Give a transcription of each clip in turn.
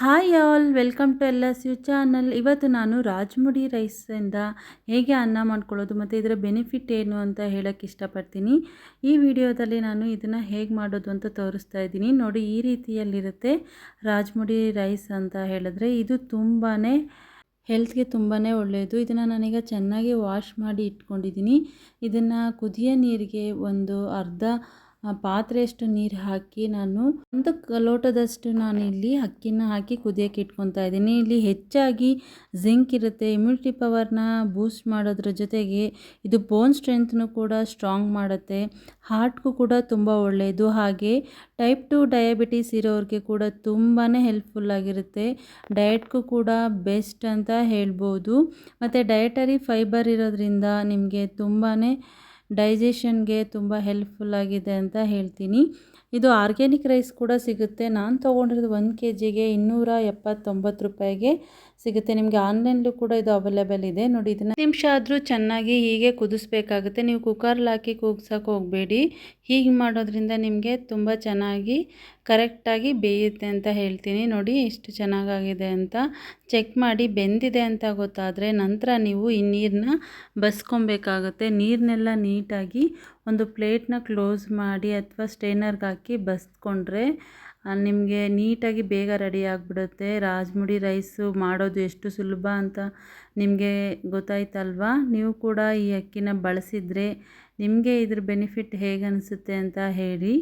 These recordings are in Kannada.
ಹಾಯ್ ಆಲ್ ವೆಲ್ಕಮ್ ಟು ಎಲ್ಲ ಸ್ಯೂ ಚಾನಲ್ ಇವತ್ತು ನಾನು ರಾಜ್ಮುಡಿ ರೈಸಿಂದ ಹೇಗೆ ಅನ್ನ ಮಾಡ್ಕೊಳ್ಳೋದು ಮತ್ತು ಇದರ ಬೆನಿಫಿಟ್ ಏನು ಅಂತ ಹೇಳೋಕ್ಕೆ ಇಷ್ಟಪಡ್ತೀನಿ. ಈ ವಿಡಿಯೋದಲ್ಲಿ ನಾನು ಇದನ್ನು ಹೇಗೆ ಮಾಡೋದು ಅಂತ ತೋರಿಸ್ತಾ ಇದ್ದೀನಿ. ನೋಡಿ, ಈ ರೀತಿಯಲ್ಲಿರುತ್ತೆ ರಾಜ್ಮುಡಿ ರೈಸ್ ಅಂತ ಹೇಳಿದ್ರೆ ಇದು ತುಂಬಾ ಹೆಲ್ತ್ಗೆ ತುಂಬಾ ಒಳ್ಳೆಯದು. ಇದನ್ನು ನಾನೀಗ ಚೆನ್ನಾಗಿ ವಾಶ್ ಮಾಡಿ ಇಟ್ಕೊಂಡಿದ್ದೀನಿ. ಇದನ್ನು ಕುದಿಯ ನೀರಿಗೆ ಒಂದು ಅರ್ಧ ಪಾತ್ರೆಯಷ್ಟು ನೀರು ಹಾಕಿ ನಾನು ಒಂದು ಲೋಟದಷ್ಟು ಇಲ್ಲಿ ಅಕ್ಕಿನ ಹಾಕಿ ಕುದಿಯೋಕೆ ಇಟ್ಕೊತಾ ಇದ್ದೀನಿ. ಇಲ್ಲಿ ಹೆಚ್ಚಾಗಿ ಜಿಂಕ್ ಇರುತ್ತೆ. ಇಮ್ಯುನಿಟಿ ಪವರ್ನ ಬೂಸ್ಟ್ ಮಾಡೋದ್ರ ಜೊತೆಗೆ ಇದು ಬೋನ್ ಸ್ಟ್ರೆಂತ್ನು ಕೂಡ ಸ್ಟ್ರಾಂಗ್ ಮಾಡುತ್ತೆ. ಹಾರ್ಟ್ಗೂ ಕೂಡ ತುಂಬ ಒಳ್ಳೆಯದು ಹಾಗೆ ಟೈಪ್ ಟು ಡಯಾಬಿಟೀಸ್ ಇರೋರಿಗೆ ಕೂಡ ತುಂಬಾ ಹೆಲ್ಪ್ಫುಲ್ ಆಗಿರುತ್ತೆ. ಡಯಟ್ಗೂ ಕೂಡ ಬೆಸ್ಟ್ ಅಂತ ಹೇಳ್ಬೋದು. ಮತ್ತು ಡಯಟರಿ ಫೈಬರ್ ಇರೋದ್ರಿಂದ ನಿಮಗೆ ತುಂಬಾ ಡೈಜೆಷನ್ಗೆ ತುಂಬ ಹೆಲ್ಪ್ಫುಲ್ ಆಗಿದೆ ಅಂತ ಹೇಳ್ತೀನಿ. ಇದು ಆರ್ಗ್ಯಾನಿಕ್ ರೈಸ್ ಕೂಡ ಸಿಗುತ್ತೆ. ನಾನು ತೊಗೊಂಡಿರೋದು ಒಂದು ಕೆ ಜಿಗೆ ಇನ್ನೂರ ಎಪ್ಪತ್ತೊಂಬತ್ತು ರೂಪಾಯಿಗೆ ಸಿಗುತ್ತೆ. ನಿಮಗೆ ಆನ್ಲೈನ್ಲೂ ಕೂಡ ಇದು ಅವೈಲೇಬಲ್ ಇದೆ. ನೋಡಿ, ಇದನ್ನು ನಿಮಿಷ ಆದರೂ ಚೆನ್ನಾಗಿ ಹೀಗೆ ಕುದಿಸ್ಬೇಕಾಗುತ್ತೆ. ನೀವು ಕುಕ್ಕರ್ಲಿ ಹಾಕಿ ಕೂಗ್ಸೋಕೆ ಹೋಗಬೇಡಿ. ಹೀಗೆ ಮಾಡೋದ್ರಿಂದ ನಿಮಗೆ ತುಂಬ ಚೆನ್ನಾಗಿ ಕರೆಕ್ಟಾಗಿ ಬೇಯುತ್ತೆ ಅಂತ ಹೇಳ್ತೀನಿ. ನೋಡಿ ಎಷ್ಟು ಚೆನ್ನಾಗಾಗಿದೆ ಅಂತ. ಚೆಕ್ ಮಾಡಿ ಬೆಂದಿದೆ ಅಂತ ಗೊತ್ತಾದರೆ ನಂತರ ನೀವು ಈ ನೀರನ್ನ ಬಸ್ಕೊಬೇಕಾಗುತ್ತೆ. ನೀರನ್ನೆಲ್ಲ ನೀಟಾಗಿ ಒಂದು ಪ್ಲೇಟ್ನ ಕ್ಲೋಸ್ ಮಾಡಿ ಅಥವಾ ಸ್ಟೇನರ್ಗೆ ಹಾಕಿ ಬಸ್ಕೊಂಡ್ರೆ ನಿಮಗೆ ನೀಟಾಗಿ ಬೇಗ ರೆಡಿ ಆಗಿಬಿಡುತ್ತೆ. ರಾಜ್ಮುಡಿ ರೈಸು ಮಾಡೋದು ಎಷ್ಟು ಸುಲಭ ಅಂತ ನಿಮಗೆ ಗೊತ್ತಾಯ್ತಲ್ವಾ? ನೀವು ಕೂಡ ಈ ಅಕ್ಕಿನ ಬಳಸಿದರೆ ನಿಮಗೆ ಇದ್ರ ಬೆನಿಫಿಟ್ ಹೇಗೆ ಅನಿಸುತ್ತೆ ಅಂತ ಹೇಳಿ.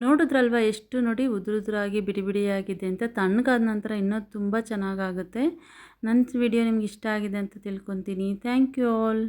ನೋಡಿದ್ರಲ್ವ, ಎಷ್ಟು ನೋಡಿ ಉದುರುದ್ರಾಗಿ ಬಿಡಿ ಬಿಡಿಯಾಗಿದೆ ಅಂತ. ತಣ್ಣಗಾದ ನಂತರ ಇನ್ನೂ ತುಂಬ ಚೆನ್ನಾಗಾಗುತ್ತೆ. ನನ್ನ ವಿಡಿಯೋ ನಿಮ್ಗೆ ಇಷ್ಟ ಆಗಿದೆ ಅಂತ ತಿಳ್ಕೊತೀನಿ. Thank you all